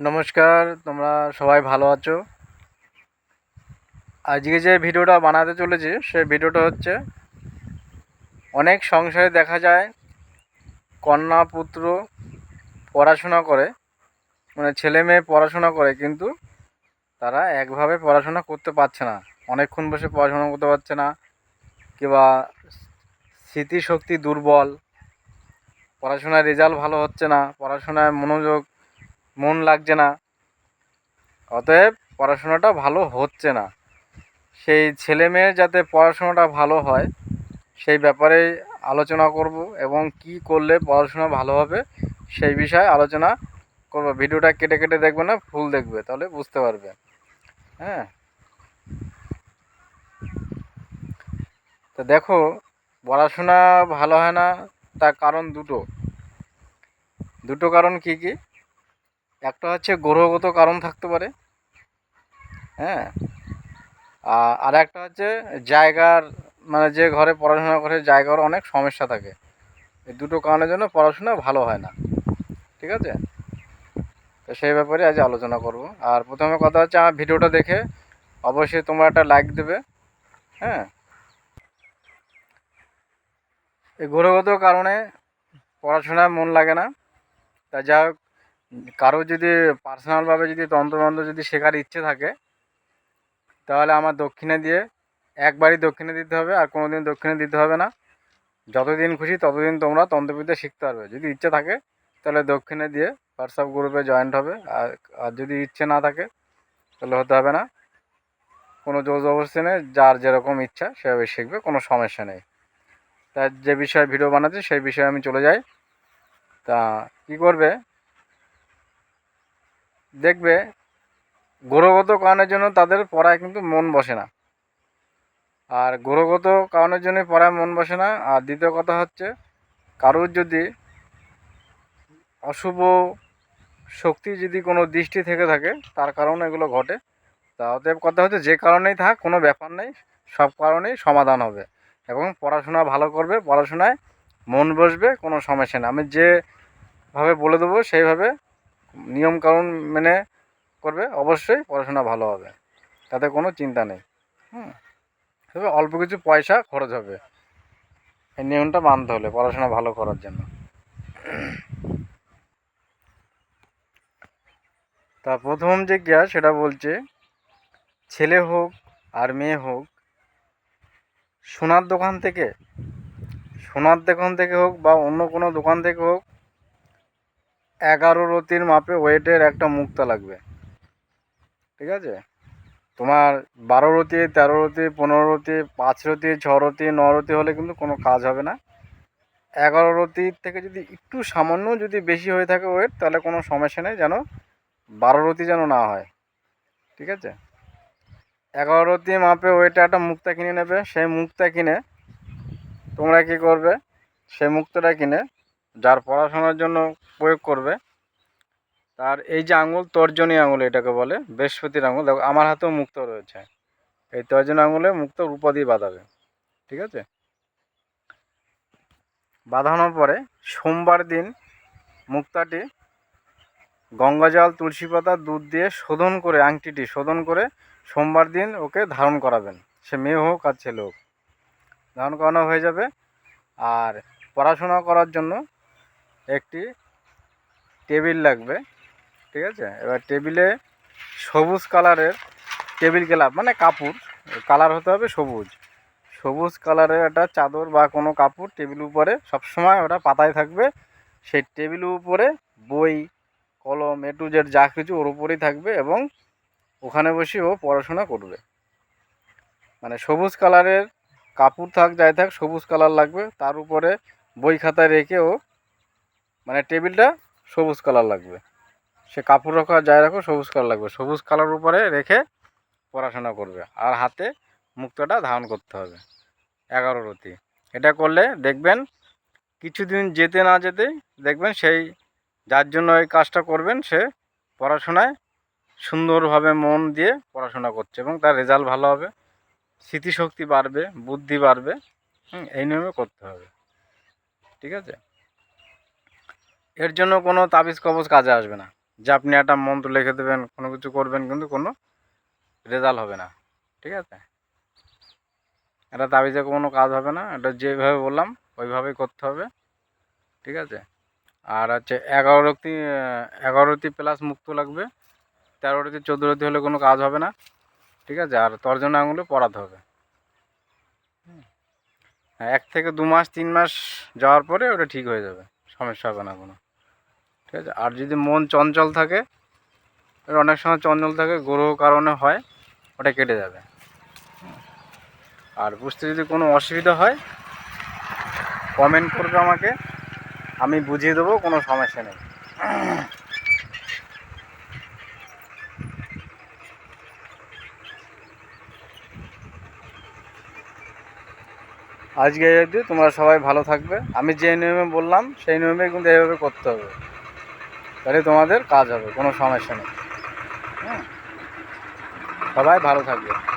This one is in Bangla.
নমস্কার, তোমরা সবাই ভালো আছো? আজকে যে ভিডিওটা বানাতে চলেছি, সেই ভিডিওটা হচ্ছে অনেক সংসারে দেখা যায় কন্যা পুত্র পড়াশোনা করে মানে ছেলে মেয়ে পড়াশোনা করে, কিন্তু তারা একভাবে পড়াশোনা করতে পারছে না। অনেকক্ষণ বসে পড়াশোনা করতে পারছে না, কিংবা স্মৃতিশক্তি দুর্বল পড়াশোনায় রেজাল্ট ভালো হচ্ছে না, পড়াশোনায় মনোযোগ মন লাগছে না। অতএব পড়াশোনাটা ভালো হচ্ছে না। সেই ছেলে মেয়ের যাতে পড়াশোনাটা ভালো হয়, সেই ব্যাপারে আলোচনা করব এবং কি করলে পড়াশোনা ভালো হবে সেই বিষয়ে আলোচনা করব। ভিডিওটা কেটে কেটে দেখবে না, ফুল দেখবে, তাহলে বুঝতে পারবে। হ্যাঁ। তো দেখো, পড়াশোনা ভালো হয় না, তার কারণ দুটো। দুটো কারণ কি কি? একটা হচ্ছে গ্রহগত কারণ থাকতে পারে হ্যাঁ? আর একটা হচ্ছে জায়গার মানে যে ঘরে পড়াশোনা করে জায়গার অনেক সমস্যা থাকে। এই দুটো কারণের জন্য পড়াশোনা ভালো হয় না, ঠিক আছে? তো সেই ব্যাপারে আজ আলোচনা করব। আর প্রথমে কথা হচ্ছে আমার ভিডিওটা দেখে অবশ্যই তোমরা একটা লাইক দেবে হ্যাঁ? এই গ্রহগত কারণে পড়াশোনায় মন লাগে না। তা যা হোক কারও যদি পার্সোনালভাবে যদি তন্ত্রমন্ত্র যদি শেখার ইচ্ছে থাকে, তাহলে আমার দক্ষিণে দিয়ে একবারই দক্ষিণে দিতে হবে আর কোনো দিন দক্ষিণে দিতে হবে না। যতদিন খুশি ততদিন তোমরা তন্ত্রবিদ্যা শিখতে পারবে। যদি ইচ্ছে থাকে, তাহলে দক্ষিণে দিয়ে হোয়াটসঅ্যাপ গ্রুপে জয়েন্ট হবে। আর আর যদি ইচ্ছে না থাকে, তাহলে হতে হবে না। কোনো জোর জবরদস্তি নেই, যার যেরকম ইচ্ছা সেভাবে শিখবে, কোনো সমস্যা নেই। তা যে বিষয়ে ভিডিও বানাচ্ছে, সেই বিষয়ে আমি চলে যাই। তা কী করবে? দেখবে গ্রহগত কারণের জন্য তাদের পড়ায় কিন্তু মন বসে না। আর গ্রহগত কারণের জন্য পড়ায় মন বসে না। আর দ্বিতীয় কথা হচ্ছে, কারোর যদি অশুভ শক্তি যদি কোনো দৃষ্টি থেকে থাকে, তার কারণে এগুলো ঘটে। তা অতএব কথা হচ্ছে, যে কারণেই থাক, কোনো ব্যাপার নেই। সব কারণেই সমাধান হবে। এবং পড়াশোনা ভালো করবে, পড়াশোনায় মন বসবে, কোনো সমস্যা নেই। আমি যেভাবে বলে দেবো, সেইভাবে নিয়মকানুন মেনে করবে, অবশ্যই পড়াশোনা ভালো হবে। তাতে কোনো চিন্তা নেই। হুম। তবে অল্প কিছু পয়সা খরচ হবে। এই নিয়মটা মানতে হলে, পড়াশোনা ভালো করার জন্য। তা প্রথম যে গিয়া সেটা বলছে, ছেলে হোক আর মেয়ে হোক, সোনার দোকান থেকে, সোনার দোকান থেকে হোক বা অন্য কোনো দোকান থেকে হোক এগারো রতির মাপে ওয়েটের একটা মুক্তা লাগবে। ঠিক আছে? তোমার বারো রতি তেরো রতি পনেরো রতি পাঁচ রতি ছ রতি ন রতি হলে কিন্তু কোনো কাজ হবে না। এগারো রতির থেকে যদি একটু সামান্য যদি বেশি হয়ে থাকে ওয়েট তাহলে কোনো সমস্যা নেই যেন বারো রতি যেন না হয়। ঠিক আছে? এগারো রতি মাপে ওয়েটে একটা মুক্তা কিনে নেবে। সেই মুক্তা কিনে তোমরা কী করবে? সেই মুক্তাটা কিনে যার পড়াশোনার জন্য প্রয়োগ করবে। তার এই যে আঙুল, তর্জনী আঙুল এটাকে বলে, বৃহস্পতির আঙুল। দেখো, আমার হাতেও মুক্ত রয়েছে। এই তর্জনী আঙুলে মুক্ত দিয়ে বাঁধাবে। ঠিক আছে? বাঁধানোর পরে সোমবার দিন মুক্তাটি গঙ্গা জল, তুলসী পাতা, দুধ দিয়ে শোধন করে, আংটিটি শোধন করে সোমবার দিন ওকে ধারণ করাবেন। সে মেয়ে হোক আর ছেলে হোক। ধারণ করানো হয়ে যাবে। আর পড়াশোনা করার জন্য একটি টেবিল লাগবে, ঠিক আছে? এবার টেবিলে সবুজ কালারের টেবিল ক্লাব মানে কাপড়, কালার হতে হবে সবুজ। সবুজ কালারের একটা চাদর বা কোনো কাপড় টেবিল উপরে সবসময় ওটা পাতায় থাকবে। সেই টেবিল উপরে বই, কলম, এ টু যা কিছু ওর উপরেই থাকবে এবং ওখানে বসে ও পড়াশোনা করবে। মানে সবুজ কালারের কাপড় থাক, যাই থাক, সবুজ কালার লাগবে। তার উপরে বই খাতা রেখে ও মানে টেবিলটা সবুজ কালার লাগবে। সে কাপড় রাখা যায় রাখো সবুজ কালার লাগবে। সবুজ কালার উপরে রেখে পড়াশোনা করবে আর হাতে মুক্তটা ধারণ করতে হবে। এগারো রতি। এটা করলে দেখবেন কিছুদিন যেতে না যেতেই দেখবেন সেই যার জন্য এই কাজটা করবেন সে পড়াশোনায় সুন্দরভাবে মন দিয়ে পড়াশোনা করছে এবং তার রেজাল্ট ভালো হবে। স্মৃতিশক্তি বাড়বে, বুদ্ধি বাড়বে। হুম, এই নিয়মে করতে হবে। ঠিক আছে? এর জন্য কোনো তাবিজ কবজ কাজে আসবে না। যে আপনি একটা মন্ত্র লিখে দেবেন কোনো কিছু করবেন কিন্তু কোনো রেজাল্ট হবে না। ঠিক আছে? এটা তাবিজে কোনো কাজ হবে না। এটা যেভাবে বললাম ওইভাবেই করতে হবে। ঠিক আছে? আর হচ্ছে এগারোটি এগারোটি প্লাস মুক্ত লাগবে। তেরোটি চোদ্দোটি হলে কোনো কাজ হবে না। ঠিক আছে? আর তর্জন আঙুলে পড়াতে হবে। হ্যাঁ, এক থেকে দু মাস তিন মাস যাওয়ার পরে ওটা ঠিক হয়ে যাবে। সমস্যা হবে না কোনো। ঠিক আছে? আর যদি মন চঞ্চল থাকে অনেক সময় চঞ্চল থাকে, গ্রহ কারণে হয়, ওটা কেটে যাবে। আর বুঝতে যদি কোনো অসুবিধা হয় কমেন্ট করবে আমাকে, আমি বুঝিয়ে দেবো, কোনো সমস্যা নেই। আজকে তোমরা সবাই ভালো থাকবে। আমি যে নিয়মে বললাম, সেই নিয়মে কিন্তু এইভাবে করতে হবে। তাহলে তোমাদের কাজ হবে কোনো সমস্যা নেই। হ্যাঁ? সবাই ভালো থাকবে।